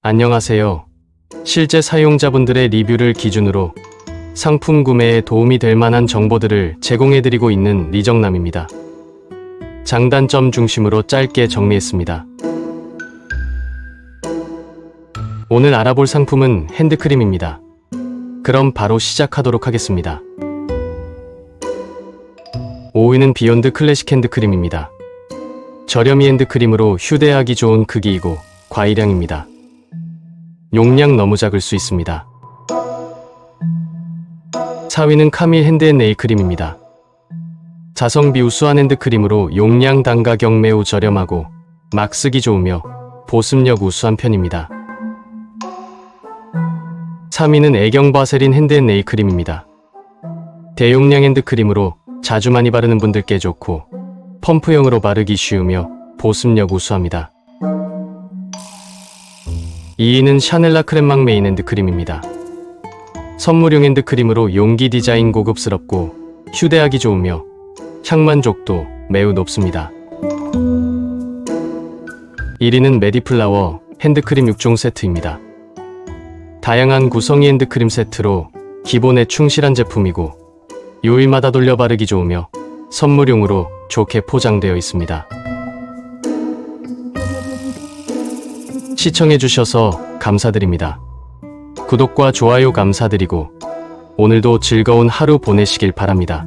안녕하세요. 실제 사용자분들의 리뷰를 기준으로 상품 구매에 도움이 될 만한 정보들을 제공해드리고 있는 리정남입니다. 장단점 중심으로 짧게 정리했습니다. 오늘 알아볼 상품은 핸드크림입니다. 그럼 바로 시작하도록 하겠습니다. 5위는 비욘드 클래식 핸드크림입니다. 저렴이 핸드크림으로 휴대하기 좋은 크기이고 과일량입니다. 용량 너무 작을 수 있습니다. 4위는 카밀 핸드앤네일 크림입니다. 자성비 우수한 핸드크림으로 용량 단가격 매우 저렴하고 막 쓰기 좋으며 보습력 우수한 편입니다. 3위는 애경 바세린 핸드앤네일 크림입니다. 대용량 핸드크림으로 자주 많이 바르는 분들께 좋고 펌프형으로 바르기 쉬우며 보습력 우수합니다. 2위는 샤넬라 크렘망 메인 핸드크림입니다. 선물용 핸드크림으로 용기 디자인 고급스럽고 휴대하기 좋으며 향 만족도 매우 높습니다. 1위는 메디플라워 핸드크림 6종 세트입니다. 다양한 구성이 핸드크림 세트로 기본에 충실한 제품이고 요일마다 돌려 바르기 좋으며 선물용으로 좋게 포장되어 있습니다. 시청해주셔서 감사드립니다. 구독과 좋아요 감사드리고 오늘도 즐거운 하루 보내시길 바랍니다.